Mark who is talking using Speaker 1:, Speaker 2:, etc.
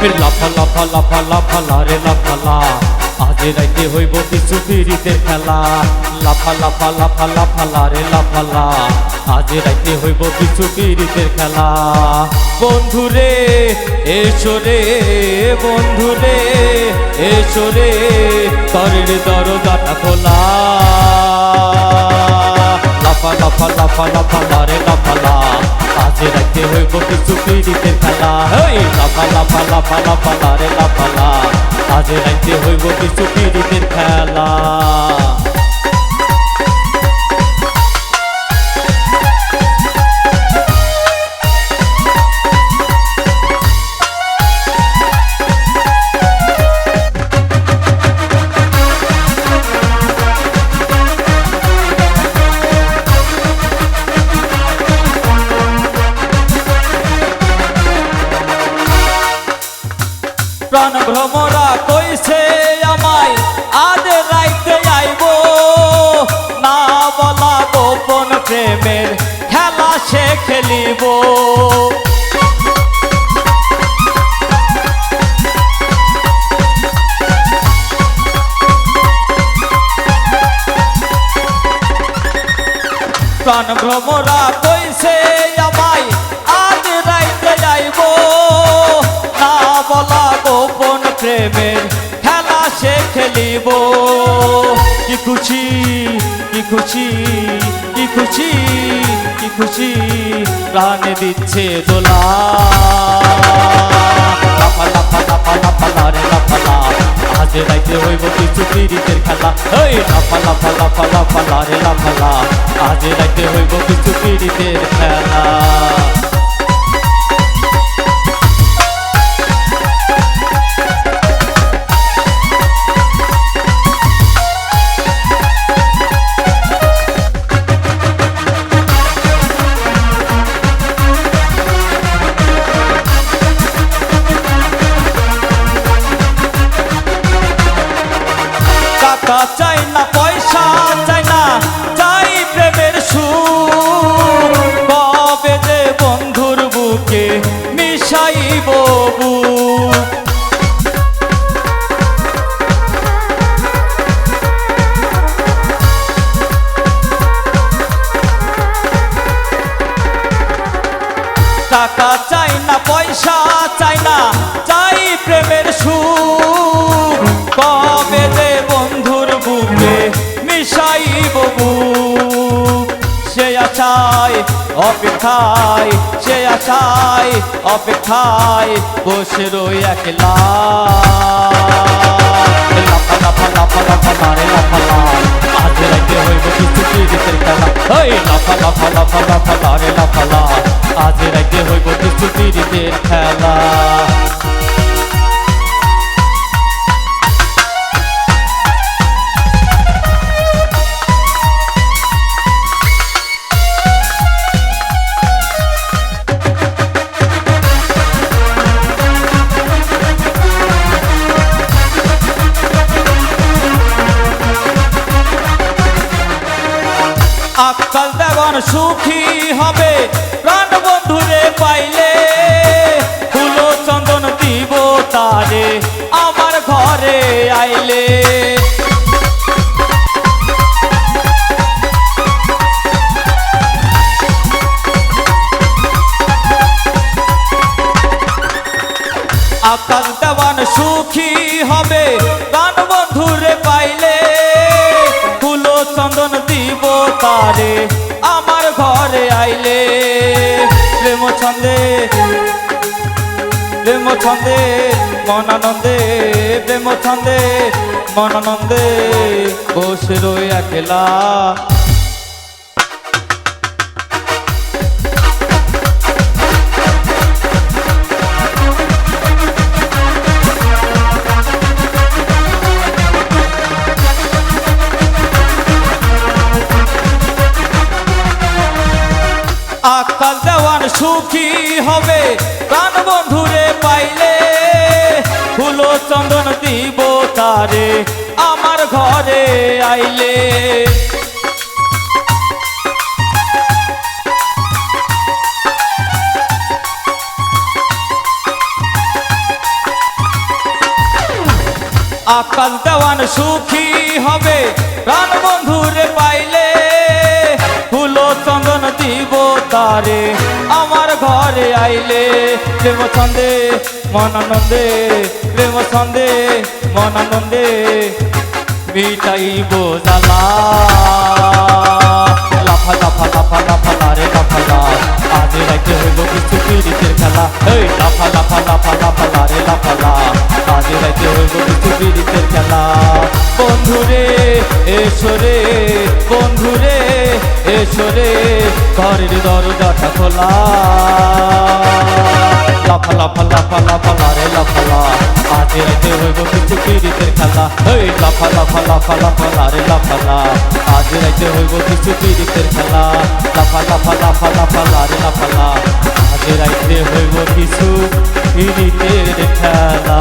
Speaker 1: লাফা লাফা লাফা লাফা লারে লাফা লা আজ রাইতে হইব কিছু পিড়িতে খেলা লাফা লাফা লাফা লাফা লারে লাফা লা আজ রাইতে হইব কিছু পিড়িতের খেলা বন্ধুরে এসো রে বন্ধুরে এসো রে তরের দরজাটা খোলা লাফা লাফা লাফা লাফা লারে আজ রাইতে হইব কিছু পিড়িতে খেলা হই, লাফা লাফা লাফা লাফা, লারে, লাফা লা আজ রাইতে হইব কিছু পিড়িতে খেলা প্রাণ ভ্রমরা কইছে আমায়, আজ রাইতে আইব। না বলা গোপন প্রেমের খেলা সে খেলিব। প্রাণ ভ্রমরা কইছে বলা গোপন প্রেমের খেলা সে খেলিব। কি খুশি কি খুশি কি খুশি কি খুশি, প্রাণ দিচ্ছে দোলা। আজ রাইতে হইব কিছু খেলা। ওই আজ রাইতে হইব কিছু খেলা। টাকা চাই না, পয়সা চাই না, চাই প্রেমের সুখ। কবে যে বন্ধুর বুকে বুক। সে আশায় অপেক্ষায়, সে আশায় অপেক্ষায় বসে রই একলা। লাফা লাফা লাফা লাফা, মারে, লাফা লা আজ রাইতে হইব কিছু পিড়িতের খেলা। ওই লাফা লাফা লাফা লাফা লারে লাফা লা আজ রাইতে হইব কিছু পিড়িতের খেলা। আকাল দেবন সুখী হবে। প্রাণ বন্ধুরে পাইলে ফুলো চন্দন দিব তারে, আমার ঘরে আইলে। আকাশ দেওয়ান সুখী হবে, প্রাণ বন্ধুরে পাইলে চন্দন দিব তারে আমার ঘরে আইলে। প্রেম ছন্দে প্রেম ছন্দে, মনানন্দে, প্রেম ছন্দে, মনানন্দে, বসে রয়ে একলা। সুখী হবে? প্রাণ বন্ধুরে পাইলে ফুলো চন্দন দিব তারে, আমার ঘরে আইলে। আকাশ দেওয়ান সুখী হবে, প্রাণ বন্ধুরে পাইলে আইলে প্রেম ছন্দে মনানন্দে প্রেম ছন্দে মনানন্দে মিটাইব জ্বালা। লাফা লাফা লাফা লাফা লারে লাফা আজ রাইতে হইব কিছু পীড়িতের খেলা। এই, লাফা লাফা লাফা লাফা লারে লাফা আজ রাইতে হইব কিছু পীড়িতের খেলা। বন্ধুরে এসরে বন্ধুরে এসরে ঘরের দরজাটা খোলা। লাফা লাফা লাফা লারে লাফা লা আজ রাইতে হইব কিছু পীড়িতের খেলা। এই লাফা লাফা লাফা লাফা লারে লাফা লা আজ রাইতে হইব কিছু পীড়িতের খেলা। লাফা লাফা লাফা লাফা লারে লাফা লা আজ রাইতে হইব কিছু পীড়িতের খেলা।